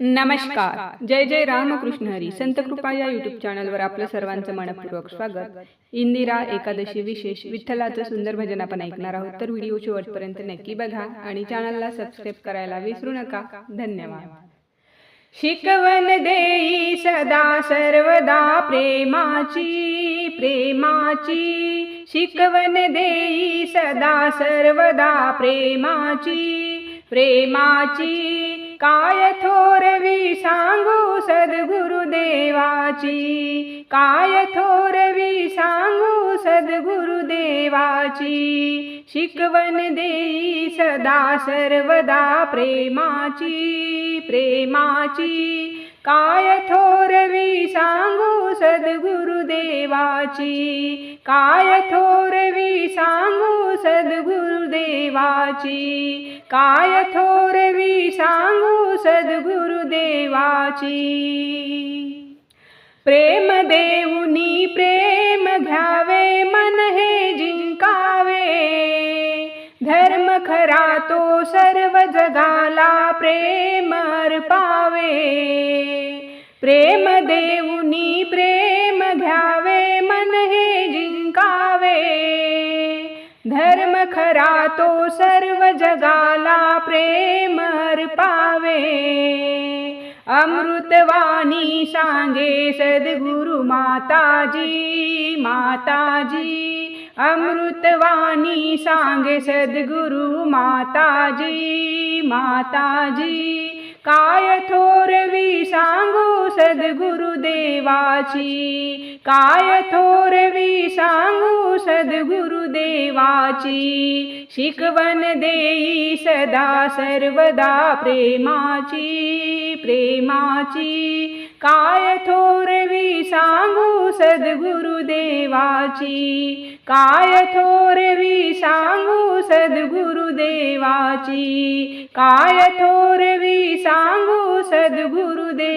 नमस्कार. जय जय रामकृष्ण हरी. संत कृपा या युट्यूब चॅनलवर आपलं सर्वांचं मनपूर्वक स्वागत. इंदिरा एकादशी विशेष विठ्ठलाचं सुंदर भजन आपण ऐकणार आहोत. तर व्हिडिओ शेवटपर्यंत नक्की बघा आणि चॅनलला सबस्क्राईब करायला विसरू नका. धन्यवाद. शिकवण देई सदा सर्वदा प्रेमाची प्रेमाची. शिकवण देई सदा सर्वदा प्रेमाची प्रेमाची. काय थोरवी सांगू सद्गुरुदेवाची काय थोरवी सांगू सद्गुरुदेवाची शिकवण देई सदा सर्वदा प्रेमाची प्रेमाची. काय सद्गुरुदेवाची काय थोरवी सांगू सद्गुरुदेवाची? काय थोरवी सांगू सद्गुरुदेवाची? प्रेम देऊनी प्रेम घ्यावे मन हे जिंकावे. धर्म खरा तो सर्व जगाला प्रेम अर्पावे. प्रेम देऊनी खरा तो सर्व जगाला प्रेम पावे अमृतवाणी सांगे सद्गुरु माताजी माताजी. अमृतवाणी सांगे सद्गुरु माताजी माताजी. काय थोरवी सांगू सद्गुरुदेवाची काय थोरवी सांगू सद्गुरुदेवाची शिकवण देई सदा सर्वदा प्रेमाची प्रेमाची. काय थोर सांगू सद्गुरुदेवाची? काय थोरवी सांगू सद्गुरुदेवाची? काय थोरवी सांगू सद्गुरुदेवाची?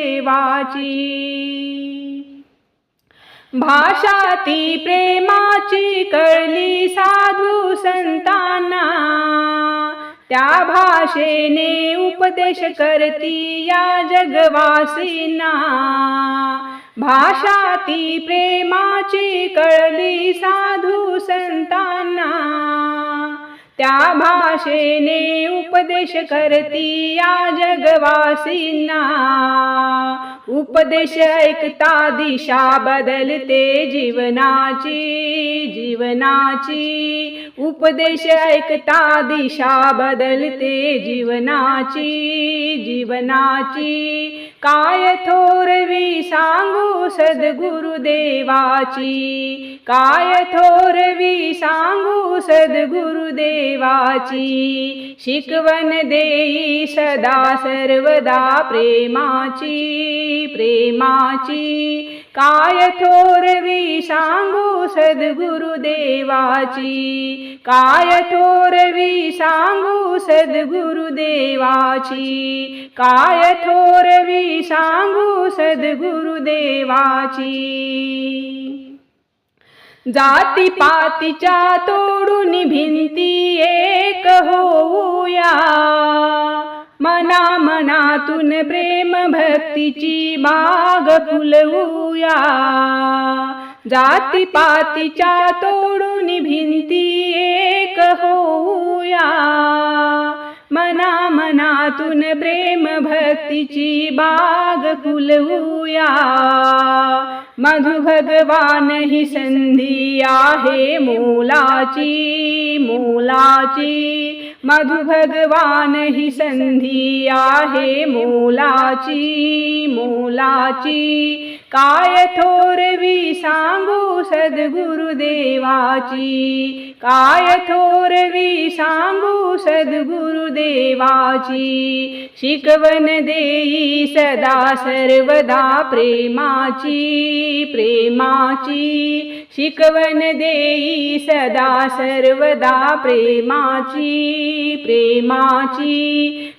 भाषा ती प्रेमाची कळली साधू संतांना त्या भाषेने उपदेश करती या जगवासींना. भाषा ती प्रेमाची कळली साधू संतांना. त्या भाषेने उपदेश करती या जगवासींना. उपदेश ऐकता दिशा बदलते जीवनाची जीवनाची. उपदेश ऐकता दिशा बदलते जीवनाची जीवनाची. काय थोरवी सांगू सद्गुरुदेवाची? काय थोरवी सांगू सद्गुरुदेवाची शिकवण देई सदा सर्वदा प्रेमाची प्रेमाची. काय थोरवी सांगू सद्गुरुदेवाची काय थोरवी सांगू सद्गुरुदेवाची काय थोरवी सांगू सद्गुरुदेवाची. जातीपातीच्या तोडून भिंती एक होऊया. मना मनातून प्रेम भक्तीची बाग फुलवूया. जातीपातीच्या तोडून भिंती एक होऊया. मना मनातून प्रेम भक्तीची बाग फुलवूया. मधु भगवान ही संधी आहे मोलाची मोलाची। मधु भगवान ही संधी आहे मोलाची मोलाची। काय थोरवी सांगू सद्गुरुदेवाची काय थोरवी सांगू सद्गुरुदेवाची शिकवण देई सदा सर्वदा प्रेमाची। प्रेमाची शिकवण देई सदा सर्वदा प्रेमाची प्रेमाची.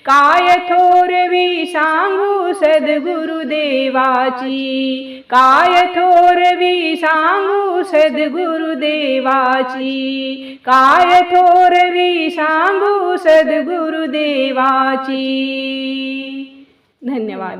काय थोरवी सांगू सद्गुरुदेवाची काय थोरवी सांगू सद्गुरुदेवाची काय थोरवी सांगू सद्गुरुदेवाची धन्यवाद.